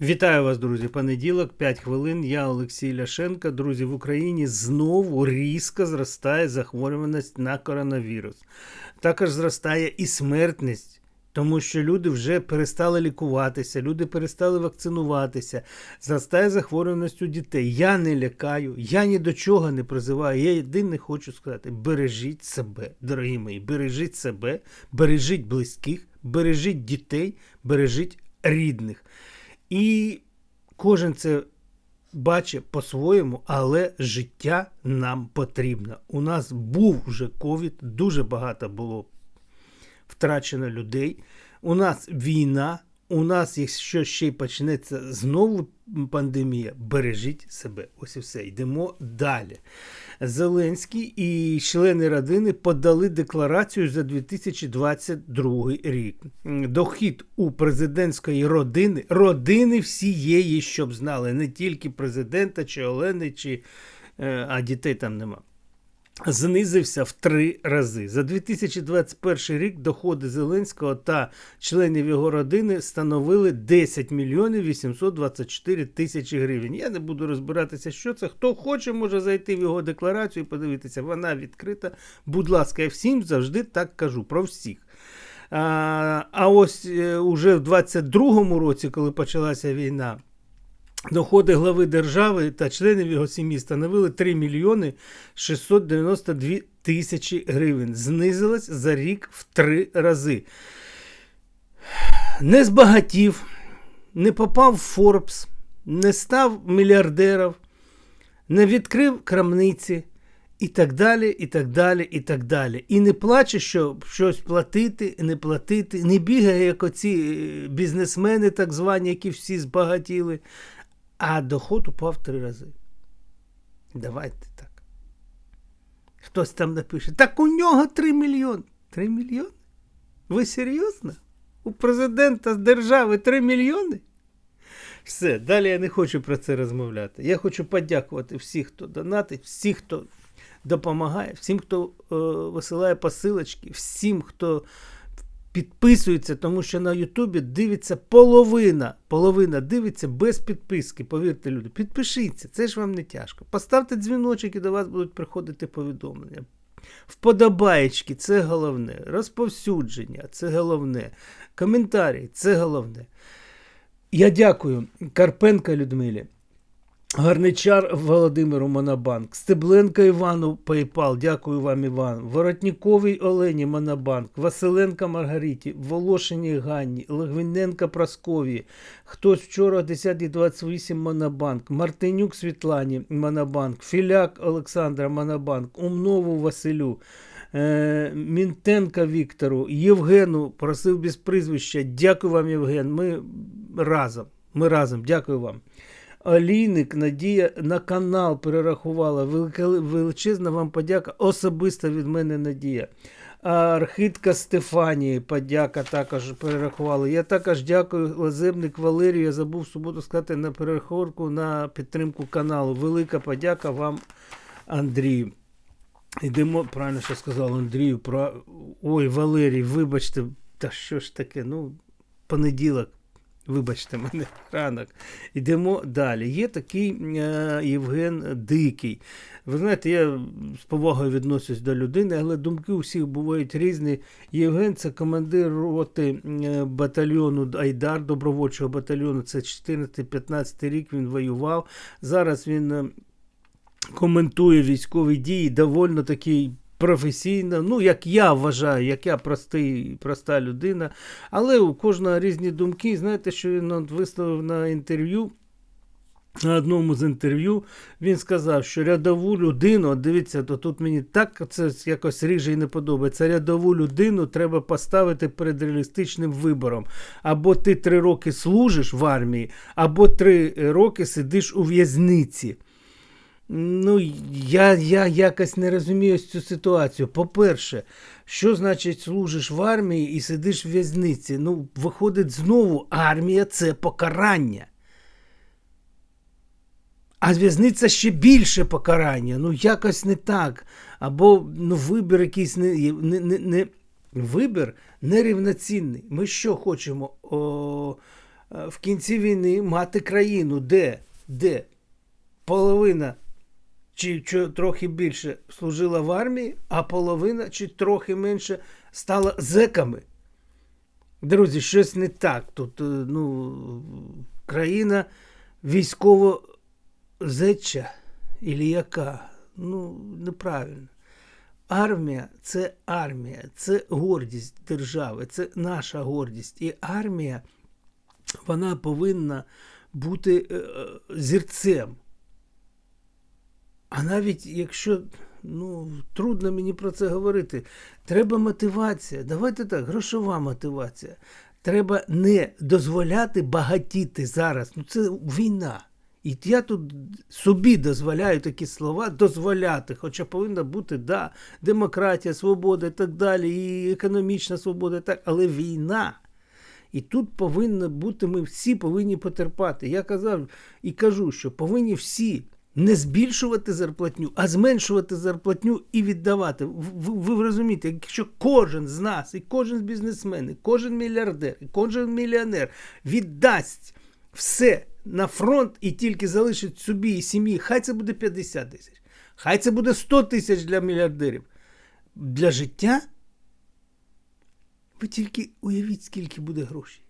Вітаю вас, друзі. Понеділок, 5 хвилин. Я Олексій Ляшенко. Друзі, в Україні знову різко зростає захворюваність на коронавірус. Також зростає і смертність, тому що люди вже перестали лікуватися, люди перестали вакцинуватися. Зростає захворюваність у дітей. Я не лякаю, я ні до чого не призиваю. Я єдине хочу сказати: бережіть себе, дорогі мої, бережіть себе, бережіть близьких, бережіть дітей, бережіть рідних. І кожен це бачить по-своєму, але життя нам потрібно. У нас був вже ковід, дуже багато було втрачено людей. У нас війна. У нас, якщо ще й почнеться знову пандемія, бережіть себе. Ось і все. Йдемо далі. Зеленський і члени родини подали декларацію за 2022 рік. Дохід у президентської родини, родини всієї, щоб знали, не тільки президента чи Олени, чи, е, а дітей там нема. Знизився в три рази. За 2021 рік доходи Зеленського та членів його родини становили 10 мільйонів 824 тисячі гривень. Я не буду розбиратися, що це. Хто хоче, може зайти в його декларацію і подивитися. Вона відкрита. Будь ласка, я всім завжди так кажу про всіх. А а ось е, уже в 22-му році, коли почалася війна, Доходи глави держави та членів його сім'ї становили 3 мільйони 692 тисячі гривень. Знизилась за рік в три рази. Не збагатів, не попав в Форбс, не став мільярдером, не відкрив крамниці і так далі, і так далі, і так далі. І не плаче, що щось платити, не платити, не бігає, як оці бізнесмени, так звані, які всі збагатіли а доход упав три рази. Давайте так. Хтось там напише, так у нього 3 мільйони. 3 мільйони? Ви серйозно? У президента держави 3 мільйони? Все, далі я не хочу про це розмовляти. Я хочу подякувати всіх, хто донатить, всіх, хто допомагає, всім, хто е, висилає посилочки, всім, хто підписується, тому що на Ютубі дивиться половина. Половина дивиться без підписки. Повірте, люди, підпишіться, це ж вам не тяжко. Поставте дзвіночок і до вас будуть приходити повідомлення. Вподобаєчки це головне. Розповсюдження це головне. Коментарі це головне. Я дякую Карпенка Людмилі. Гарничар Володимиру Монобанк, Стебленко Івану PayPal, дякую вам, Іван, Воротніковій Олені Монобанк, Василенко Маргариті, Волошині Ганні, Логвиненко Праскові, хтось вчора 10.28 Монобанк, Мартинюк Світлані Монобанк, Філяк Олександра Монобанк, Умнову Василю, е, Мінтенка Віктору, Євгену просив без прізвища. Дякую вам, Євген. Ми разом. Ми разом. Дякую вам. Олійник Надія на канал перерахувала. Величезна вам подяка. Особисто від мене Надія. Архитка Стефанії, подяка також перерахували. Я також дякую Лазебник Валерію. Я забув в суботу сказати на перерахунку на підтримку каналу. Велика подяка вам, Андрію. Йдемо, правильно що сказав Андрію. про... Ой, Валерій, вибачте, та що ж таке? Ну, понеділок. Вибачте мене, ранок. Йдемо далі. Є такий е, Євген Дикий. Ви знаєте, я з повагою відношусь до людини, але думки у всіх бувають різні. Євген це командир роти е, батальйону Айдар, добровольчого батальйону. Це 14-15 рік він воював. Зараз він е, коментує військові дії, довольно такий професійно, ну, як я вважаю, як я простий, проста людина. Але у кожного різні думки. Знаєте, що він висловив на інтерв'ю? На одному з інтерв'ю він сказав, що рядову людину, дивіться, то тут мені так це якось ріже і не подобається. Рядову людину треба поставити перед реалістичним вибором. Або ти три роки служиш в армії, або три роки сидиш у в'язниці. Ну, я я якось не розумію цю ситуацію. По-перше, що значить служиш в армії і сидиш в в'язниці? Ну, виходить, знову, армія це покарання. А в'язниця ще більше покарання. Ну, якось не так. Або ну, вибір якийсь не, не, не, не вибір нерівноцінний. Ми що хочемо? О, е, в кінці війни мати країну, де, де половина чи, трохи більше служила в армії, а половина чи трохи менше стала зеками. Друзі, щось не так. Тут е, ну, країна військово зеча, яка? Ну, неправильно. Армія це армія, це гордість держави, це наша гордість. І армія вона повинна бути е, е, зірцем. А навіть якщо ну, трудно мені про це говорити, треба мотивація. Давайте так, грошова мотивація. Треба не дозволяти багатіти зараз. Ну це війна. І я тут собі дозволяю такі слова дозволяти, хоча повинна бути да, демократія, свобода і так далі, і економічна свобода, і так, але війна. І тут повинно бути, ми всі повинні потерпати. Я казав і кажу, що повинні всі не збільшувати зарплатню, а зменшувати зарплатню і віддавати. Ви, ви розумієте, якщо кожен з нас, і кожен бізнесмен, і кожен мільярдер, і кожен мільйонер віддасть все на фронт і тільки залишить собі і сім'ї, хай це буде 50 тисяч, хай це буде 100 тисяч для мільярдерів. Для життя. Ви тільки уявіть, скільки буде грошей.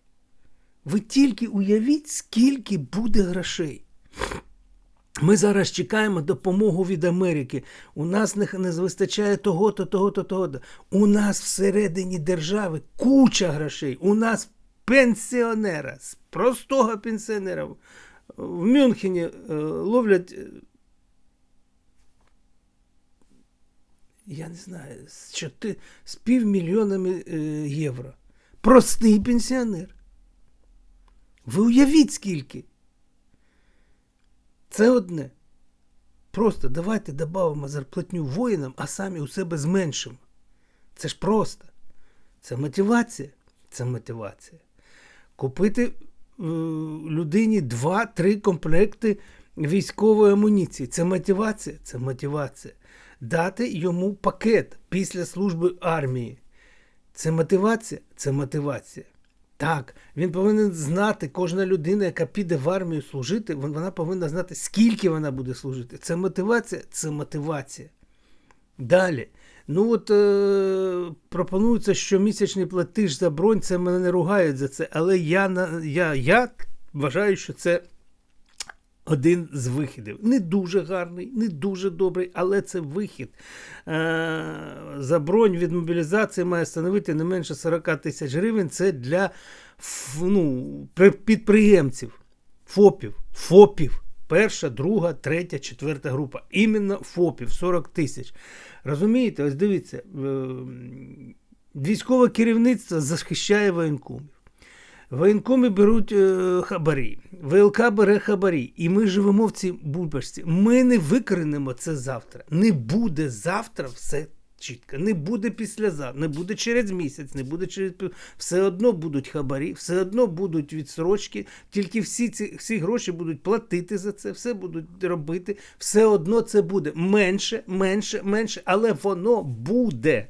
Ви тільки уявіть, скільки буде грошей. Ми зараз чекаємо допомогу від Америки. У нас не, вистачає того-то, того-то, того-то. У нас всередині держави куча грошей. У нас пенсіонера, з простого пенсіонера в Мюнхені е, ловлять. е, Я не знаю, з півмільйонами е, євро. Простий пенсіонер. Ви уявіть скільки. Це одне. Просто давайте додамо зарплатню воїнам, а самі у себе зменшимо. Це ж просто. Це мотивація. Це мотивація. Купити е, людині 2-3 комплекти військової амуніції. Це мотивація. Це мотивація. Дати йому пакет після служби армії. Це мотивація. Це мотивація. Так, він повинен знати, кожна людина, яка піде в армію служити, вона повинна знати, скільки вона буде служити. Це мотивація, це мотивація. Далі. Ну от е, пропонується щомісячний платиж за бронь, це мене не ругають за це, але я, я, я вважаю, що це один з вихідів. Не дуже гарний, не дуже добрий, але це вихід. Е, за бронь від мобілізації має становити не менше 40 тисяч гривень. Це для ну, підприємців, ФОПів, ФОПів. Перша, друга, третя, четверта група. Іменно ФОПів 40 тисяч. Розумієте, ось дивіться, е, військове керівництво захищає воєнкомів. Воєнкоми беруть е, хабарі, ВЛК бере хабарі, і ми живемо в цій бульбашці. Ми не викоренимо це завтра. Не буде завтра все чітко. Не буде післязавтра, не буде через місяць, не буде через. Все одно будуть хабарі, все одно будуть відсрочки, тільки всі ці всі гроші будуть платити за це, все будуть робити. Все одно це буде менше, менше, менше, але воно буде.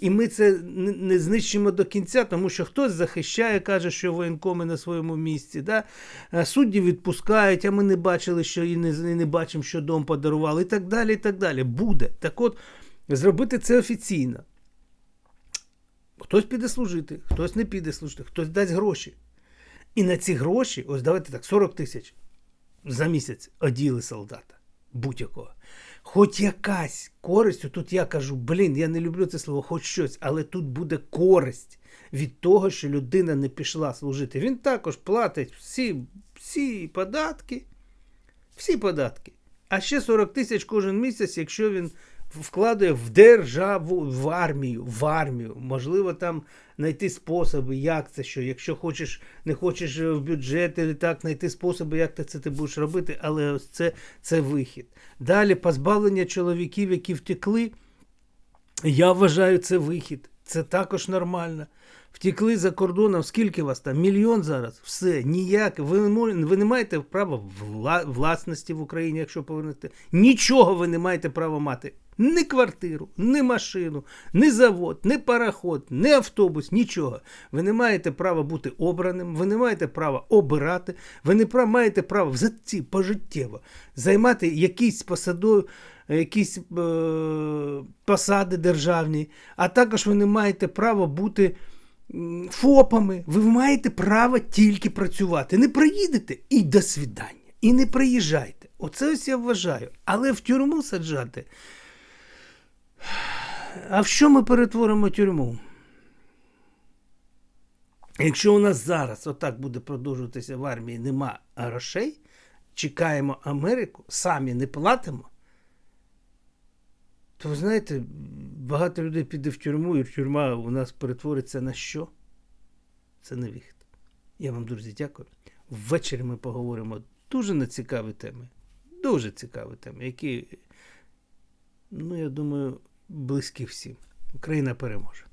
І ми це не знищимо до кінця, тому що хтось захищає, каже, що воєнкоми на своєму місці. Да? Судді відпускають, а ми не бачили, що і не, і не бачимо, що дом подарували, і так далі. і так далі. Буде. Так от, зробити це офіційно. Хтось піде служити, хтось не піде служити, хтось дасть гроші. І на ці гроші, ось давайте так, 40 тисяч за місяць оділи солдата будь-якого. Хоч якась користь, тут я кажу, блін, я не люблю це слово, хоч щось, але тут буде користь від того, що людина не пішла служити. Він також платить всі, всі податки, всі податки. А ще 40 тисяч кожен місяць, якщо він вкладає в державу, в армію, в армію. Можливо, там знайти способи, як це що. Якщо хочеш, не хочеш в бюджет, і так знайти способи, як ти це ти будеш робити, але ось це, це вихід. Далі позбавлення чоловіків, які втекли. Я вважаю, це вихід. Це також нормально. Втекли за кордоном, скільки вас там? Мільйон зараз? Все, ніяк. Ви не, ви не маєте права вла- власності в Україні, якщо повернете. Нічого ви не маєте права мати. Ні квартиру, ні машину, ні завод, ні пароход, ні автобус, нічого. Ви не маєте права бути обраним, ви не маєте права обирати, ви не маєте права взагалі пожиттєво займати якісь посадою, якісь е, посади державні, а також ви не маєте права бути ФОПами. Ви маєте право тільки працювати. Не приїдете і до свідання. І не приїжджайте. Оце ось я вважаю. Але в тюрму саджати. А в що ми перетворимо тюрму? Якщо у нас зараз отак буде продовжуватися в армії, нема грошей, чекаємо Америку, самі не платимо, то ви знаєте, багато людей піде в тюрму, і тюрма у нас перетвориться на що? Це не вихід. Я вам, друзі, дякую. Ввечері ми поговоримо дуже на цікаві теми. Дуже цікаві теми, які, ну, я думаю, близькі всім. Україна переможе.